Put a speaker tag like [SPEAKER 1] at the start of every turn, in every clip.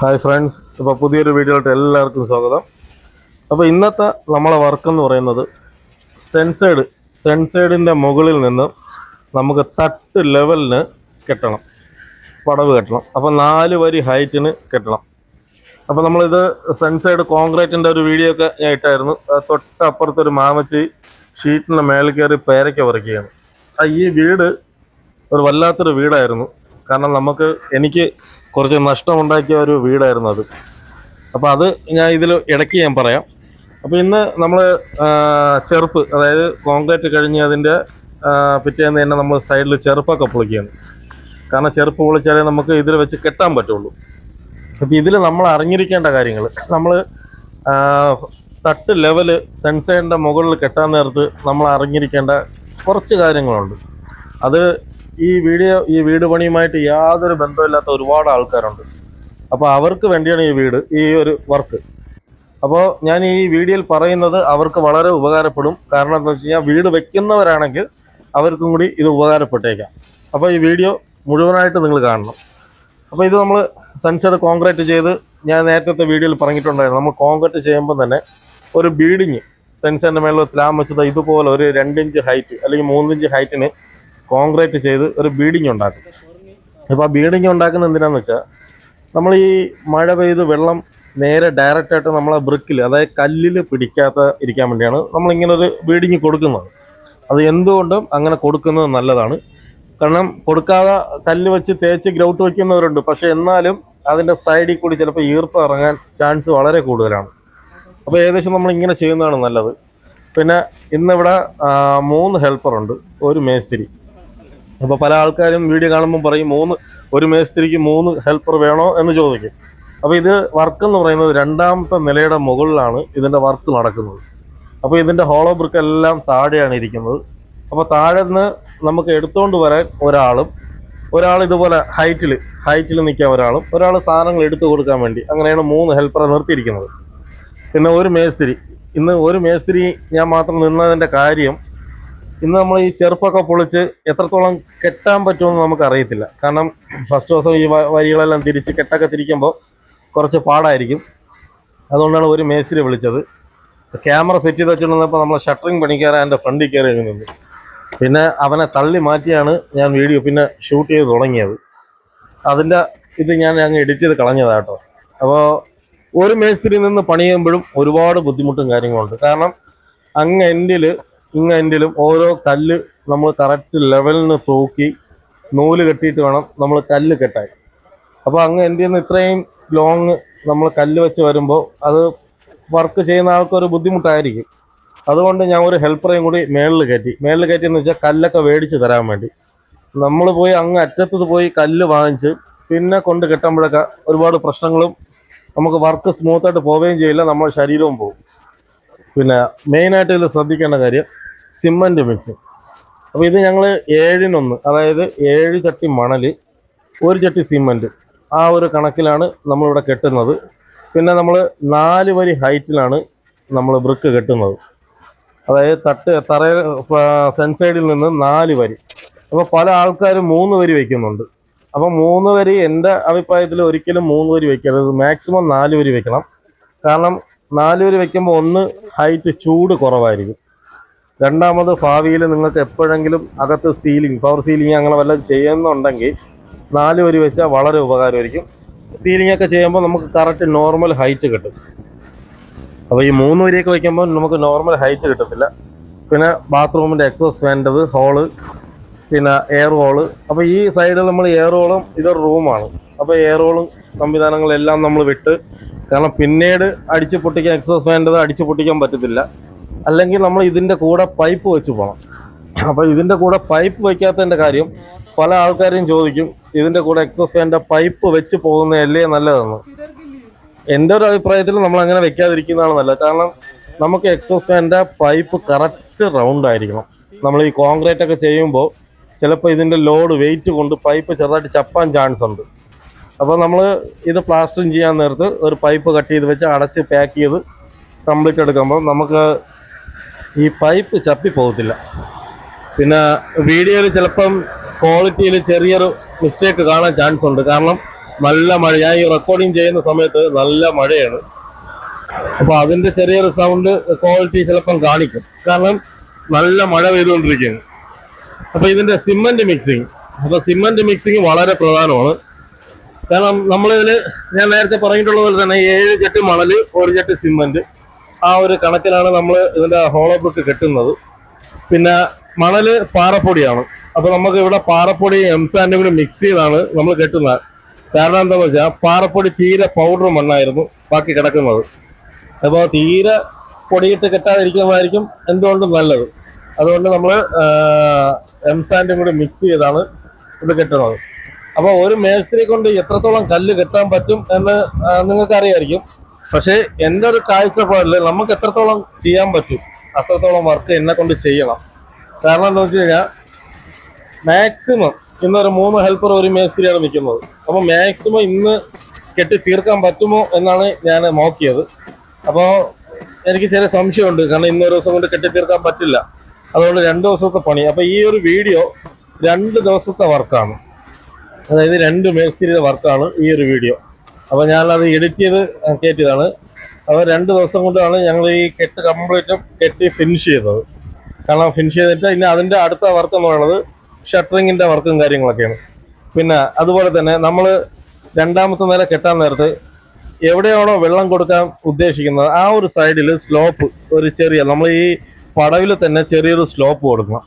[SPEAKER 1] Hi friends അപ്പോൾ പുതിയൊരു വീഡിയോയിലോട്ട് എല്ലാവർക്കും സ്വാഗതം. അപ്പോൾ ഇന്നത്തെ നമ്മളെ വർക്ക് എന്ന് പറയുന്നത് സെൻസൈഡ് സെൻസൈഡിന്റെ മുകളിൽ നിന്ന് നമുക്ക് തട്ട് ലെവലിന് കെട്ടണം. പടവ് കെട്ടണം. അപ്പോൾ നാല് വരി ഹൈറ്റിന് കെട്ടണം. അപ്പോൾ നമ്മളിത് സെൻസൈഡ് കോൺക്രീറ്റിന്റെ ഒരു വീഡിയോ ഒക്കെ ഞാൻ ഇട്ടായിരുന്നു. തൊട്ടപ്പുറത്തൊരു മാമച്ചി ഷീറ്റിന്റെ മേളിൽ കയറി പേരയ്ക്ക പറിക്കുകയാണ്. ആ ഈ വീട് ഒരു വല്ലാത്തൊരു വീടായിരുന്നു. കാരണം നമുക്ക് എനിക്ക് കുറച്ച് നഷ്ടമുണ്ടാക്കിയ ഒരു വീടായിരുന്നു അത്. അപ്പോൾ അത് ഞാൻ ഇതിൽ ഇടയ്ക്ക് ഞാൻ പറയാം. അപ്പോൾ ഇന്ന് നമ്മൾ ചെറുപ്പ് അതായത് കോൺക്രീറ്റ് കഴിഞ്ഞ് അതിന്റെ പിറ്റേന്ന് തന്നെ നമ്മൾ സൈഡിൽ ചെറുപ്പൊക്കെ പൊളിക്കുകയാണ്. കാരണം ചെറുപ്പ് പൊളിച്ചാലേ നമുക്ക് ഇതിൽ വെച്ച് കെട്ടാൻ പറ്റുള്ളൂ. അപ്പോൾ ഇതിൽ നമ്മൾ അറിഞ്ഞിരിക്കേണ്ട കാര്യങ്ങൾ നമ്മൾ തട്ട് ലെവൽ സെൻസറിന്റെ മുകളിൽ കെട്ടാൻ നേരത്ത് നമ്മൾ അറിഞ്ഞിരിക്കേണ്ട കുറച്ച് കാര്യങ്ങളുണ്ട്. അത് ഈ വീഡിയോ ഈ വീട് പണിയുമായിട്ട് യാതൊരു ബന്ധമില്ലാത്ത ഒരുപാട് ആൾക്കാരുണ്ട്. അപ്പോൾ അവർക്ക് വേണ്ടിയാണ് ഈ വീട് ഈ ഒരു വർക്ക്. അപ്പോൾ ഞാൻ ഈ വീഡിയോയിൽ പറയുന്നത് അവർക്ക് വളരെ ഉപകാരപ്പെടും. കാരണം എന്താ വെച്ച് കഴിഞ്ഞാൽ വീട് വെക്കുന്നവരാണെങ്കിൽ അവർക്കും കൂടി ഇത് ഉപകാരപ്പെട്ടേക്കാം. അപ്പോൾ ഈ വീഡിയോ മുഴുവനായിട്ട് നിങ്ങൾ കാണണം. അപ്പോൾ ഇത് നമ്മൾ സൺസെഡ് കോൺക്രീറ്റ് ചെയ്ത് ഞാൻ നേരത്തെ വീഡിയോയിൽ പറഞ്ഞിട്ടുണ്ടായിരുന്നു. നമ്മൾ കോൺക്രീറ്റ് ചെയ്യുമ്പോൾ തന്നെ ഒരു ബീഡിങ് സെൻസറിന്റെ മേളിൽ സ്ലാം വെച്ചത് ഇതുപോലെ ഒരു രണ്ടിഞ്ച് ഹൈറ്റ് അല്ലെങ്കിൽ മൂന്നിഞ്ച് ഹൈറ്റിന് കോൺക്രീറ്റ് ചെയ്ത് ഒരു ബീഡിങ് ഉണ്ടാക്കും. അപ്പോൾ ആ ബീഡിങ് ഉണ്ടാക്കുന്ന എന്തിനാന്ന് വെച്ചാൽ നമ്മൾ ഈ മഴ പെയ്ത് വെള്ളം നേരെ ഡയറക്റ്റ് ആയിട്ട് നമ്മളെ ബ്രിക്കിൽ അതായത് കല്ലിൽ പിടിക്കാത്ത ഇരിക്കാൻ വേണ്ടിയാണ് നമ്മളിങ്ങനെ ഒരു ബീഡിങ് കൊടുക്കുന്നത്. അത് എന്തുകൊണ്ടും അങ്ങനെ കൊടുക്കുന്നത് നല്ലതാണ്. കാരണം കൊടുക്കാതെ കല്ല് വെച്ച് തേച്ച് ഗ്രൗട്ട് വയ്ക്കുന്നവരുണ്ട് പക്ഷേ എന്നാലും അതിന്റെ സൈഡിൽ കൂടി ചിലപ്പോൾ ഈർപ്പം ഇറങ്ങാൻ ചാൻസ് വളരെ കൂടുതലാണ്. അപ്പോൾ ഏകദേശം നമ്മൾ ഇങ്ങനെ ചെയ്യുന്നതാണ് നല്ലത്. പിന്നെ ഇന്നിവിടെ മൂന്ന് ഹെൽപ്പറുണ്ട് ഒരു മേസ്തിരി. അപ്പോൾ പല ആൾക്കാരും വീഡിയോ കാണുമ്പോൾ പറയും മൂന്ന് ഒരു മേസ്തിരിക്ക് മൂന്ന് ഹെൽപ്പർ വേണോ? എന്ന് ചോദിക്കും. അപ്പോൾ ഇത് വർക്ക് എന്ന് പറയുന്നത് രണ്ടാമത്തെ നിലയുടെ മുകളിലാണ് ഇതിന്റെ വർക്ക് നടക്കുന്നത്. അപ്പോൾ ഇതിന്റെ ഹോളോ ബ്രിക്ക് എല്ലാം താഴെയാണ് ഇരിക്കുന്നത്. അപ്പോൾ താഴെ നിന്ന് നമുക്ക് എടുത്തുകൊണ്ട് വരാൻ ഒരാളും ഒരാൾ ഇതുപോലെ ഹൈറ്റിൽ ഹൈറ്റിൽ നിൽക്കാൻ ഒരാളും ഒരാൾ സാധനങ്ങൾ എടുത്തു കൊടുക്കാൻ വേണ്ടി അങ്ങനെയാണ് മൂന്ന് ഹെൽപ്പറെ നിർത്തിയിരിക്കുന്നത്. പിന്നെ ഒരു മേസ്തിരി ഇന്ന് ഒരു മേസ്തിരി ഞാൻ മാത്രം നിന്നതിന്റെ കാര്യം ഇന്ന് നമ്മൾ ഈ ചെറുപ്പൊക്കെ പൊളിച്ച് എത്രത്തോളം കെട്ടാൻ പറ്റുമെന്ന് നമുക്ക് അറിയത്തില്ല. കാരണം ഫസ്റ്റ് ദിവസം ഈ വരികളെല്ലാം തിരിച്ച് കെട്ടൊക്കെ തിരിക്കുമ്പോൾ കുറച്ച് പാടായിരിക്കും. അതുകൊണ്ടാണ് ഒരു മേസ്തിരി വിളിച്ചത്. ക്യാമറ സെറ്റ് ചെയ്ത് വെച്ചിട്ടുണ്ടപ്പോൾ നമ്മൾ ഷട്ടറിങ് പണിക്കാരൻ എന്റെ ഫ്രണ്ടിൽ കയറി അങ്ങ് പിന്നെ അവനെ തള്ളി മാറ്റിയാണ് ഞാൻ വീഡിയോ പിന്നെ ഷൂട്ട് ചെയ്ത് തുടങ്ങിയത്. അതിന്റെ ഇത് ഞാൻ അങ്ങ് എഡിറ്റ് ചെയ്ത് കളഞ്ഞതാട്ടോ അപ്പോൾ ഒരു മേസ്തിരി നിന്ന് പണി ചെയ്യുമ്പോഴും ഒരുപാട് ബുദ്ധിമുട്ടും കാര്യങ്ങളുണ്ട്. കാരണം അങ്ങ് എൻഡിൽ ഇങ്ങ് എൻഡിലും ഓരോ കല്ല് നമ്മൾ കറക്റ്റ് ലെവലിന് തൂക്കി നൂൽ കെട്ടിയിട്ട് വേണം നമ്മൾ കല്ല് കെട്ടാൻ. അപ്പോൾ അങ്ങ് എന്റെ നിന്ന് ഇത്രയും ലോങ് നമ്മൾ കല്ല് വെച്ച് വരുമ്പോൾ അത് വർക്ക് ചെയ്യുന്ന ആൾക്കൊരു ബുദ്ധിമുട്ടായിരിക്കും. അതുകൊണ്ട് ഞാൻ ഒരു ഹെൽപ്പറേയും കൂടി മേളിൽ കയറ്റി. മേളിൽ കയറ്റി എന്ന് വെച്ചാൽ കല്ലൊക്കെ മേടിച്ച് തരാൻ വേണ്ടി. നമ്മൾ പോയി അങ്ങ് അറ്റത്ത് പോയി കല്ല് വാങ്ങിച്ച് പിന്നെ കൊണ്ട് കെട്ടുമ്പോഴൊക്കെ ഒരുപാട് പ്രശ്നങ്ങളും നമുക്ക് വർക്ക് സ്മൂത്തായിട്ട് പോവുകയും ചെയ്യില്ല നമ്മുടെ ശരീരവും പോകും. പിന്നെ മെയിനായിട്ട് ഇതിൽ ശ്രദ്ധിക്കേണ്ട കാര്യം സിമന്റ് മിക്സിങ് അപ്പോൾ ഇത് ഞങ്ങൾ ഏഴിനൊന്ന് അതായത് ഏഴ് ചട്ടി മണൽ ഒരു ചട്ടി സിമന്റ് ആ ഒരു കണക്കിലാണ് നമ്മളിവിടെ കെട്ടുന്നത്. പിന്നെ നമ്മൾ നാല് വരി ഹൈറ്റിലാണ് നമ്മൾ ബ്രിക്ക് കെട്ടുന്നത്. അതായത് തട്ട് തറ സെൻസൈഡിൽ നിന്ന് നാല് വരി. അപ്പോൾ പല ആൾക്കാരും മൂന്ന് വരി വയ്ക്കുന്നുണ്ട് അപ്പോൾ മൂന്ന് വരി എന്റെ അഭിപ്രായത്തിൽ ഒരിക്കലും മൂന്ന് വരി വെക്കരുത്. മാക്സിമം നാല് വരി വെക്കണം. കാരണം നാല് പേര് വെക്കുമ്പോൾ ഒന്ന് ഹൈറ്റ് ചൂട് കുറവായിരിക്കും. രണ്ടാമത് ഭാവിയിൽ നിങ്ങൾക്ക് എപ്പോഴെങ്കിലും അകത്ത് സീലിംഗ് പവർ സീലിംഗ് അങ്ങനെ വല്ലതും ചെയ്യുന്നുണ്ടെങ്കിൽ നാല് പേര് വെച്ചാൽ വളരെ ഉപകാരമായിരിക്കും. സീലിംഗ് ഒക്കെ ചെയ്യുമ്പോൾ നമുക്ക് കറക്റ്റ് നോർമൽ ഹൈറ്റ് കിട്ടും. അപ്പോൾ ഈ മൂന്ന് വരിയൊക്കെ വയ്ക്കുമ്പോൾ നമുക്ക് നോർമൽ ഹൈറ്റ് കിട്ടത്തില്ല. പിന്നെ ബാത്റൂമിന്റെ എക്സോസ് വേണ്ടത് ഹോൾ പിന്നെ എയർ ഹോൾ അപ്പോൾ ഈ സൈഡിൽ നമ്മൾ എയർ ഹോളും ഇതൊരു റൂമാണ് അപ്പോൾ എയർ ഹോളും സംവിധാനങ്ങളെല്ലാം നമ്മൾ വിട്ട് കാരണം പിന്നീട് അടിച്ച് പൊട്ടിക്കാൻ എക്സോസ് വേണ്ടത് അടിച്ച് പൊട്ടിക്കാൻ പറ്റത്തില്ല. അല്ലെങ്കിൽ നമ്മൾ ഇതിന്റെ കൂടെ പൈപ്പ് വെച്ച് പോകണം അപ്പോൾ ഇതിന്റെ കൂടെ പൈപ്പ് വയ്ക്കാത്തതിന്റെ കാര്യം പല ആൾക്കാരും ചോദിക്കും ഇതിന്റെ കൂടെ എക്സോസ് ഫാനിന്റെ പൈപ്പ് വെച്ച് പോകുന്നതല്ലേ നല്ലതെന്ന്. എന്റെ ഒരു അഭിപ്രായത്തിൽ നമ്മൾ അങ്ങനെ വെക്കാതിരിക്കുന്നതാണ് നല്ലത് കാരണം നമുക്ക് എക്സോസ് ഫാനിന്റെ പൈപ്പ് കറക്റ്റ് റൗണ്ട് ആയിരിക്കണം. നമ്മൾ ഈ കോൺക്രീറ്റ് ഒക്കെ ചെയ്യുമ്പോൾ ചിലപ്പോൾ ഇതിന്റെ ലോഡ് വെയിറ്റ് കൊണ്ട് പൈപ്പ് ചെറുതായിട്ട് ചപ്പാൻ ചാൻസ് ഉണ്ട്. അപ്പോൾ നമ്മൾ ഇത് പ്ലാസ്റ്ററിങ് ചെയ്യാൻ നേരത്ത് ഒരു പൈപ്പ് കട്ട് ചെയ്ത് വെച്ച് അടച്ച് പാക്ക് ചെയ്ത് കംപ്ലീറ്റ് എടുക്കുമ്പോൾ നമുക്ക് ഈ പൈപ്പ് ചപ്പി പോകത്തില്ല. പിന്നെ വീഡിയോയിൽ ചിലപ്പം ക്വാളിറ്റിയിൽ ചെറിയൊരു മിസ്റ്റേക്ക് കാണാൻ ചാൻസ് ഉണ്ട്. കാരണം നല്ല മഴ ഞാൻ ഈ റെക്കോർഡിങ് ചെയ്യുന്ന സമയത്ത് നല്ല മഴയാണ്. അപ്പോൾ അതിന്റെ ചെറിയൊരു സൗണ്ട് ക്വാളിറ്റി ചിലപ്പം കാണിക്കും. കാരണം നല്ല മഴ പെയ്തുകൊണ്ടിരിക്കുകയാണ്. അപ്പോൾ ഇതിന്റെ സിമന്റ് മിക്സിങ് അപ്പോൾ സിമന്റ് മിക്സിങ് വളരെ പ്രധാനമാണ്. കാരണം നമ്മളിതിൽ ഞാൻ നേരത്തെ പറഞ്ഞിട്ടുള്ളത് പോലെ തന്നെ ഏഴ് ചട്ടി മണൽ ഒരു ചട്ടി സിമെന്റ്. ആ ഒരു കണക്കിലാണ് നമ്മൾ ഇതിന്റെ ഹോളോ ബ്രിക്ക് കെട്ടുന്നത്. പിന്നെ മണൽ പാറപ്പൊടിയാണ്. അപ്പൊ നമുക്ക് ഇവിടെ പാറപ്പൊടി എംസാൻഡും കൂടി മിക്സ് ചെയ്താണ് നമ്മൾ കെട്ടുന്നത്. കാരണം എന്താണെന്ന് വെച്ചാൽ പാറപ്പൊടി തീരെ പൗഡർ മണ്ണായിരുന്നു ബാക്കി കിടക്കുന്നത്. അപ്പോൾ തീരെ പൊടിയിട്ട് കെട്ടാതിരിക്കുന്നതായിരിക്കും എന്തുകൊണ്ടും നല്ലത്. അതുകൊണ്ട് നമ്മൾ എം സാൻഡും കൂടി മിക്സ് ചെയ്താണ് ഇത് കെട്ടുന്നത്. അപ്പോൾ ഒരു മേസ്ത്രി കൊണ്ട് എത്രത്തോളം കല്ല് കെട്ടാൻ പറ്റും എന്ന് നിങ്ങൾക്ക് അറിയായിരിക്കും. പക്ഷേ എന്റെ ഒരു കാഴ്ചപ്പാടിൽ നമുക്ക് എത്രത്തോളം ചെയ്യാൻ പറ്റും അത്രത്തോളം വർക്ക് എന്നെ കൊണ്ട് ചെയ്യണം. കാരണം എന്താ വെച്ച് കഴിഞ്ഞാൽ മാക്സിമം ഇന്നൊരു മൂന്ന് ഹെൽപ്പർ ഒരു മേസ്ത്രിയാണ് നിൽക്കുന്നത്. അപ്പോൾ മാക്സിമം ഇന്ന് കെട്ടി തീർക്കാൻ പറ്റുമോ എന്നാണ് ഞാൻ നോക്കിയത്. അപ്പോൾ എനിക്ക് ചെറിയ സംശയമുണ്ട് കാരണം ഇന്നൊരു ദിവസം കൊണ്ട് കെട്ടി തീർക്കാൻ പറ്റില്ല. അതുകൊണ്ട് രണ്ട് ദിവസത്തെ പണി. അപ്പോൾ ഈ ഒരു വീഡിയോ രണ്ട് ദിവസത്തെ വർക്കാണ്. അതായത് രണ്ട് മേസ്തിരിയുടെ വർക്കാണ് ഈ ഒരു വീഡിയോ. അപ്പോൾ ഞാനത് എഡിറ്റ് ചെയ്ത് കയറ്റിയതാണ്. അപ്പോൾ രണ്ട് ദിവസം കൊണ്ടാണ് ഞങ്ങൾ ഈ കെട്ട് കംപ്ലീറ്റും കെട്ടി ഫിനിഷ് ചെയ്തത്. കാരണം ഫിനിഷ് ചെയ്തിട്ട് ഇനി അതിന്റെ അടുത്ത വർക്ക് എന്ന് പറയുന്നത് ഷട്ടറിങ്ങിന്റെ വർക്കും കാര്യങ്ങളൊക്കെയാണ്. പിന്നെ അതുപോലെ തന്നെ നമ്മൾ രണ്ടാമത്തെ നില കെട്ടാൻ നേരത്ത് എവിടെയാണോ വെള്ളം കൊടുക്കാൻ ഉദ്ദേശിക്കുന്നത് ആ ഒരു സൈഡിൽ സ്ലോപ്പ് ഒരു ചെറിയ നമ്മൾ ഈ പടവിൽ തന്നെ ചെറിയൊരു സ്ലോപ്പ് കൊടുക്കണം.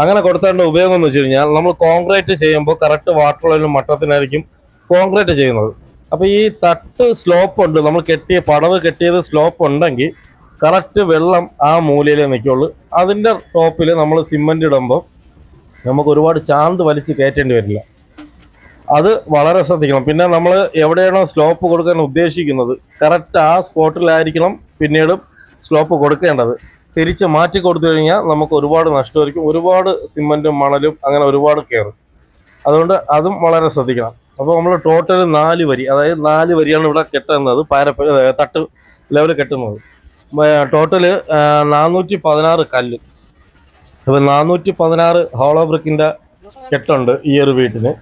[SPEAKER 1] അങ്ങനെ കൊടുത്തേണ്ട ഉപയോഗം എന്ന് വെച്ച് കഴിഞ്ഞാൽ നമ്മൾ കോൺക്രീറ്റ് ചെയ്യുമ്പോൾ കറക്റ്റ് വാട്ടർ ലെവലും മട്ടത്തിനായിരിക്കും കോൺക്രീറ്റ് ചെയ്യുന്നത്. അപ്പോൾ ഈ തട്ട് സ്ലോപ്പ് ഉണ്ട്. നമ്മൾ കെട്ടിയ പടവ് കെട്ടിയത് സ്ലോപ്പ് ഉണ്ടെങ്കിൽ കറക്റ്റ് വെള്ളം ആ മൂലയിലേ നിൽക്കുള്ളൂ. അതിന്റെ ടോപ്പിൽ നമ്മൾ സിമെന്റ് ഇടുമ്പോൾ നമുക്ക് ഒരുപാട് ചാന്ത് വലിച്ച് കയറ്റേണ്ടി വരില്ല. അത് വളരെ ശ്രദ്ധിക്കണം. പിന്നെ നമ്മൾ എവിടെയാണോ സ്ലോപ്പ് കൊടുക്കാൻ ഉദ്ദേശിക്കുന്നത് കറക്റ്റ് ആ സ്പോട്ടിലായിരിക്കണം പിന്നീട് സ്ലോപ്പ് കൊടുക്കേണ്ടത്. തിരിച്ച് മാറ്റി കൊടുത്തു കഴിഞ്ഞാൽ നമുക്ക് ഒരുപാട് നഷ്ടമായിരിക്കും. ഒരുപാട് സിമന്റും മണലും അങ്ങനെ ഒരുപാട് കയറും. അതുകൊണ്ട് അതും വളരെ ശ്രദ്ധിക്കണം. അപ്പോൾ നമ്മൾ ടോട്ടൽ നാല് വരി അതായത് നാല് വരിയാണ് ഇവിടെ കെട്ടുന്നത്. ഏ, തട്ട് ലെവൽ കെട്ടുന്നത്. ടോട്ടൽ നാനൂറ്റി പതിനാറ് കല്ല്. അപ്പോൾ നാനൂറ്റി പതിനാറ് ഹോളോ ബ്രിക്കിന്റെ കെട്ടുണ്ട് ഈ ഒരു വീട്ടിന്.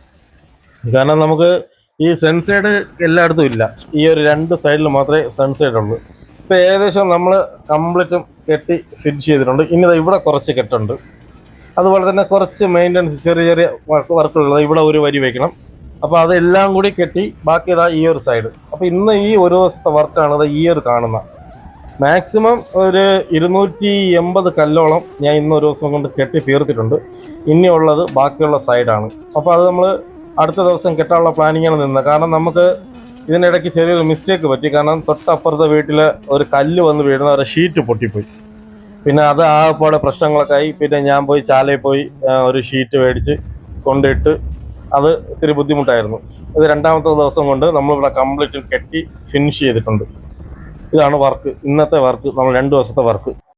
[SPEAKER 1] കാരണം നമുക്ക് ഈ സൺസൈഡ് എല്ലായിടത്തും ഇല്ല. ഈ ഒരു രണ്ട് സൈഡിൽ മാത്രമേ സൺസൈഡ് ഉള്ളൂ. ഇപ്പം ഏകദേശം നമ്മൾ കംപ്ലീറ്റും കെട്ടി ഫിറ്റ് ചെയ്തിട്ടുണ്ട്. ഇനി ഇവിടെ കുറച്ച് കെട്ടുണ്ട്. അതുപോലെ തന്നെ കുറച്ച് മെയിന്റനൻസ് ചെറിയ ചെറിയ വർക്ക് വർക്കുള്ളത് ഇവിടെ ഒരു വരി വയ്ക്കണം അപ്പോൾ അതെല്ലാം കൂടി കെട്ടി ബാക്കി ഇതാ ഈ ഒരു സൈഡ് അപ്പോൾ ഇന്ന് ഈ ഒരു ദിവസത്തെ വർക്കാണ് ഇത് ഈ ഒരു കാണുന്ന. മാക്സിമം ഒരു ഇരുന്നൂറ്റി എൺപത് കല്ലോളം ഞാൻ ഇന്ന് ഒരു ദിവസം കൊണ്ട് കെട്ടി തീർത്തിട്ടുണ്ട്. ഇനിയുള്ളത് ബാക്കിയുള്ള സൈഡാണ് അപ്പോൾ അത് നമ്മൾ അടുത്ത ദിവസം കെട്ടാനുള്ള പ്ലാനിങ്ങാണ് നിന്നത്. കാരണം നമുക്ക് ഇതിനിടയ്ക്ക് ചെറിയൊരു മിസ്റ്റേക്ക് പറ്റി. കാരണം തൊട്ടപ്പുറത്തെ വീട്ടിൽ ഒരു കല്ല് വന്ന് വീഴുന്ന ഒരു ഷീറ്റ് പൊട്ടിപ്പോയി. പിന്നെ അത് ആകെപ്പാടെ പ്രശ്നങ്ങളൊക്കെ ആയി. പിന്നെ ഞാൻ പോയി ചാലയിൽ പോയി ഒരു ഷീറ്റ് മേടിച്ച് കൊണ്ടിട്ട് അത് ഇത്തിരി ബുദ്ധിമുട്ടായിരുന്നു. ഇത് രണ്ടാമത്തെ ദിവസം കൊണ്ട് നമ്മളിവിടെ കംപ്ലീറ്റ് കെട്ടി ഫിനിഷ് ചെയ്തിട്ടുണ്ട്. ഇതാണ് വർക്ക് ഇന്നത്തെ വർക്ക് നമ്മൾ രണ്ട് ദിവസത്തെ വർക്ക്